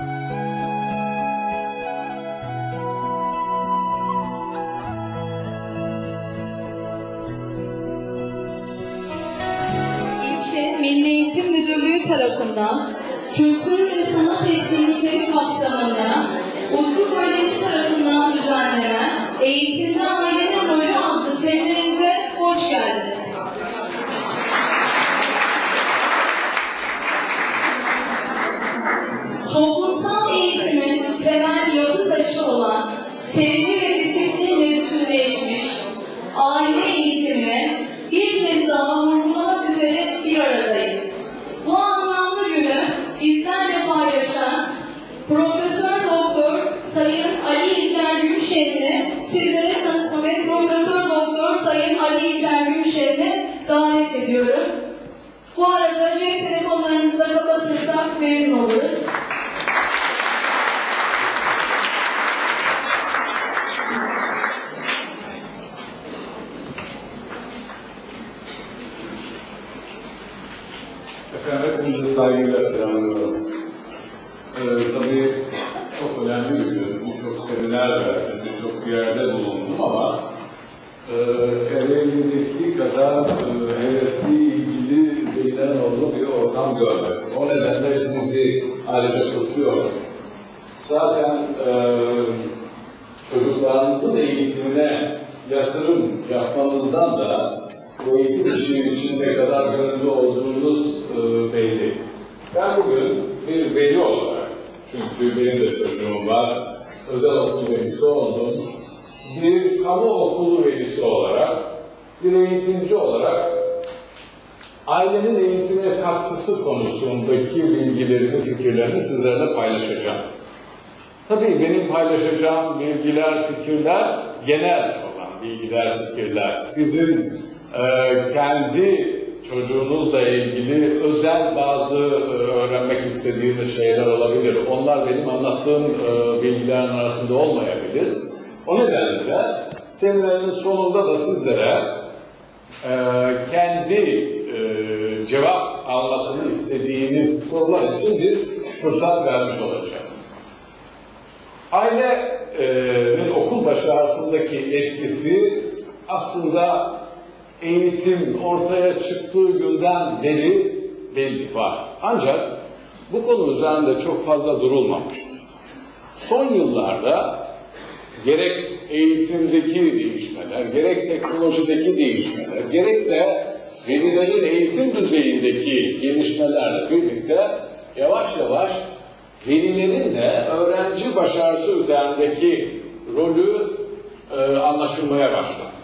İlçe Milli Eğitim Müdürlüğü tarafından kültür Efendim hepinizi saygıyla selamlıyorum. Ee, tabii çok önemli bir gün. Birçok seminer verdim, birçok yerde bulundum ama e, Ereğli'deki kadar e, hevesli, ilgili velilerin olduğu bir ortam görmedim. O nedenle hepinizi ayrıca kutluyorum. Zaten e, çocuklarınızın eğitimine yatırım yapmanızdan da bu eğitim işi için ne kadar gönüllü olduğunuz e, belli. Ben bugün bir veli olarak, çünkü benim de çocuğum var, özel okul velisi oldum, bir kamu okulu velisi olarak, bir eğitimci olarak ailenin eğitimine katkısı konusundaki bilgilerimi, fikirlerimi sizlerle paylaşacağım. Tabii benim paylaşacağım bilgiler, fikirler genel olan bilgiler, fikirler. Sizin kendi çocuğunuzla ilgili özel bazı e, öğrenmek istediğiniz şeyler olabilir. Onlar benim anlattığım e, bilgilerin arasında olmayabilir. O nedenle de seminerin sonunda da sizlere e, kendi cevap almasını istediğiniz sorular için bir fırsat vermiş olacağım. Ailenin okul başarısındaki etkisi aslında eğitim ortaya çıktığı günden beri belli var. Ancak bu konu üzerinde çok fazla durulmamış. Son yıllarda gerek eğitimdeki değişmeler, gerek teknolojideki değişmeler, gerekse velilerin eğitim düzeyindeki gelişmelerle birlikte yavaş yavaş velilerin de öğrenci başarısı üzerindeki rolü e, anlaşılmaya başladı.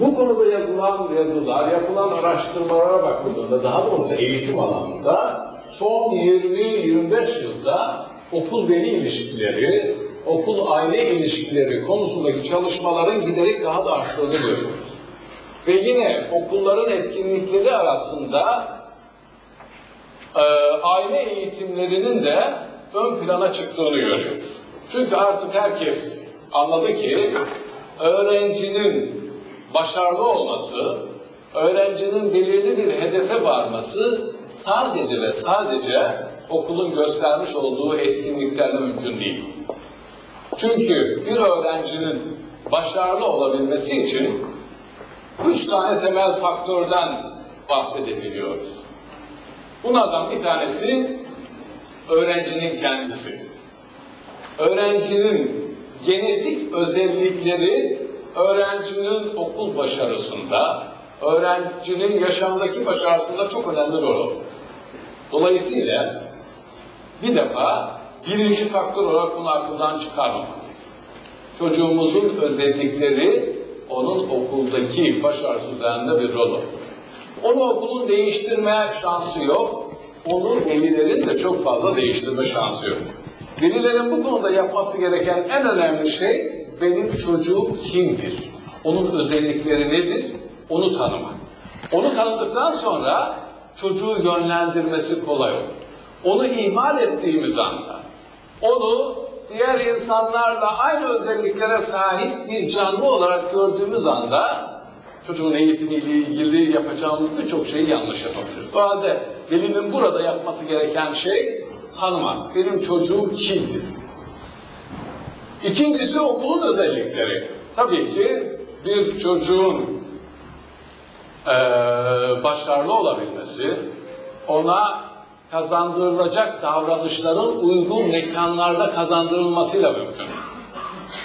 Bu konuda yazılan yazılar, yapılan araştırmalara bakıldığında, daha doğrusu eğitim alanında son 20-25 yılda okul veli ilişkileri, okul aile ilişkileri konusundaki çalışmaların giderek daha da arttığını görüyoruz. Ve yine okulların etkinlikleri arasında e, aile eğitimlerinin de ön plana çıktığını görüyoruz. Çünkü artık herkes anladı ki öğrencinin başarılı olması, öğrencinin belirli bir hedefe varması sadece ve sadece okulun göstermiş olduğu etkinliklerle mümkün değil. Çünkü bir öğrencinin başarılı olabilmesi için üç tane temel faktörden bahsedebiliyoruz. Bunlardan bir tanesi öğrencinin kendisi. Öğrencinin genetik özellikleri öğrencinin okul başarısında, öğrencinin yaşamdaki başarısında çok önemli rol oynuyor. Dolayısıyla bir defa birinci faktör olarak bunu aklından çıkarmamalıyız. Çocuğumuzun özellikleri onun okuldaki başarısı üzerinde bir rol oynuyor. Onu okulun değiştirme şansı yok. Onu velilerin de çok fazla değiştirme şansı yok. Velilerin bu konuda yapması gereken en önemli şey benim çocuğum kimdir? Onun özellikleri nedir? Onu tanımak. Onu tanıdıktan sonra çocuğu yönlendirmesi kolay olur. Onu ihmal ettiğimiz anda, onu diğer insanlarla aynı özelliklere sahip bir canlı olarak gördüğümüz anda çocuğun eğitimiyle ilgili yapacağımız birçok şeyi yanlış yapabiliriz. O halde velinin burada yapması gereken şey tanımak. Benim çocuğum kimdir? İkincisi okulun özellikleri. Tabii ki bir çocuğun eee, başarılı olabilmesi, ona kazandırılacak davranışların uygun mekanlarda kazandırılmasıyla mümkün.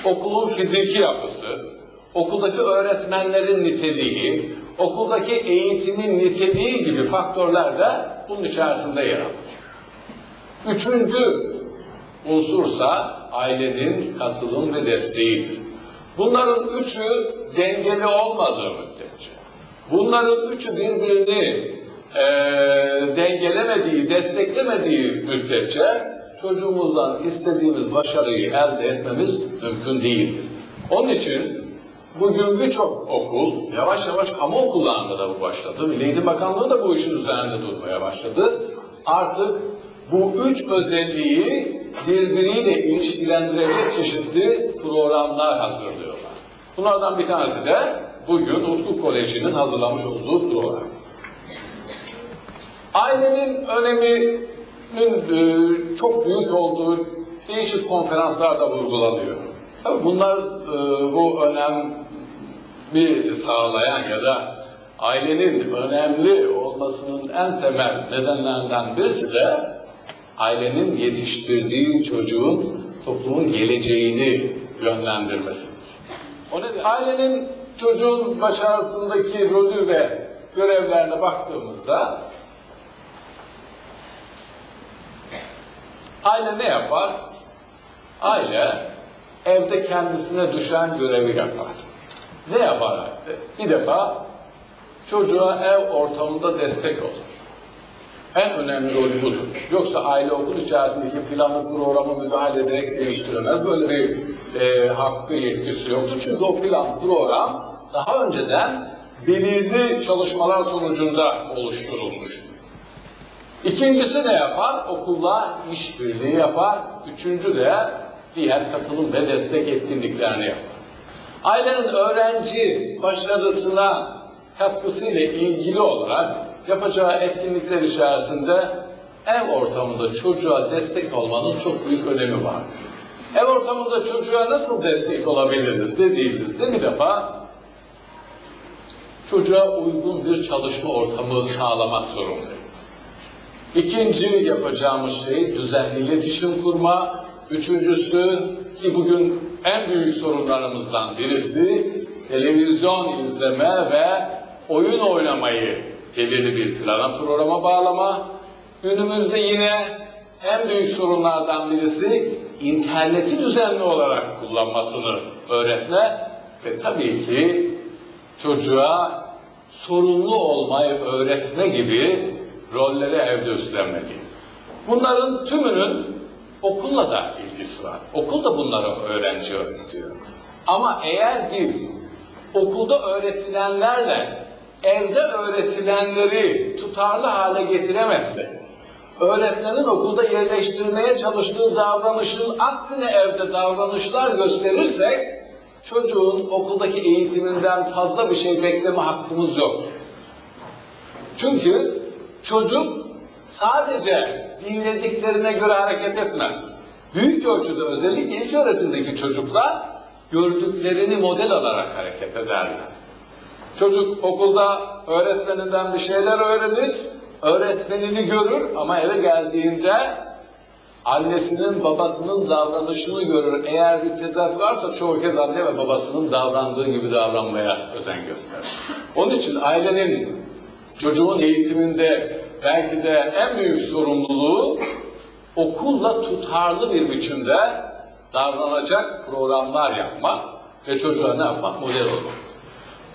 Okulun fiziki yapısı, okuldaki öğretmenlerin niteliği, okuldaki eğitimin niteliği gibi faktörler de bunun içerisinde yer alır. Üçüncü unsursa ailenin katılım ve desteğidir. Bunların üçü dengeli olmadığı müddetçe, bunların üçü birbirini eee, dengelemediği, desteklemediği müddetçe çocuğumuzdan istediğimiz başarıyı elde etmemiz mümkün değildir. Onun için bugün birçok okul, yavaş yavaş kamu okullarında da bu başladı. Milli Eğitim Bakanlığı da bu işin üzerinde durmaya başladı. Artık bu üç özelliği birbiriyle ilişkilendirecek çeşitli programlar hazırlıyorlar. Bunlardan bir tanesi de bugün Utku Koleji'nin hazırlamış olduğu program. Ailenin öneminin çok büyük olduğu değişik konferanslarda vurgulanıyor. Tabii bunlar e, bu önemli sağlayan ya da ailenin önemli olmasının en temel nedenlerinden birisi de ailenin yetiştirdiği çocuğun toplumun geleceğini yönlendirmesidir. O nedenle ailenin çocuğun başarısındaki rolü ve görevlerine baktığımızda aile ne yapar? Aile evde kendisine düşen görevi yapar. Ne yapar? Bir defa çocuğa ev ortamında destek olur. En önemli rolü budur. Yoksa aile okul içerisindeki planı programı müdahale ederek değiştiremez. Böyle bir e, hakkı yetkisi yoktur. Çünkü o plan program daha önceden belirli çalışmalar sonucunda oluşturulmuş. İkincisi ne yapar? Okulla işbirliği yapar. Üçüncü de diğer katılım ve destek etkinliklerini yapar. Ailenin öğrenci başarısına katkısıyla ilgili olarak yapacağı etkinlikler içerisinde ev ortamında çocuğa destek olmanın çok büyük önemi var. Ev ortamında çocuğa nasıl destek olabiliriz dediğimizde bir defa çocuğa uygun bir çalışma ortamı sağlamak zorundayız. İkinci yapacağımız şey düzenli iletişim kurma. Üçüncüsü ki bugün en büyük sorunlarımızdan birisi televizyon izleme ve oyun oynamayı belirli bir plana programa bağlama. Günümüzde yine en büyük sorunlardan birisi interneti düzenli olarak kullanmasını öğretme ve tabii ki çocuğa sorumlu olmayı öğretme gibi rolleri evde üstlenmeliyiz. Bunların tümünün okulla da ilgisi var. Okul da bunları öğrenci öğretiyor. Ama eğer biz okulda öğretilenlerle evde öğretilenleri tutarlı hale getiremezsek, öğretmenin okulda yerleştirmeye çalıştığı davranışın aksine evde davranışlar gösterirsek, çocuğun okuldaki eğitiminden fazla bir şey bekleme hakkımız yok. Çünkü çocuk sadece dinlediklerine göre hareket etmez. Büyük ölçüde özellikle ilk öğretimdeki çocuklar gördüklerini model alarak hareket ederler. Çocuk okulda öğretmeninden bir şeyler öğrenir, öğretmenini görür ama eve geldiğinde annesinin babasının davranışını görür. Eğer bir tezat varsa çoğu kez anne ve babasının davrandığı gibi davranmaya özen gösterir. Onun için ailenin çocuğun eğitiminde belki de en büyük sorumluluğu okulla tutarlı bir biçimde davranacak programlar yapmak ve çocuğa ne yapmak? Model olmak.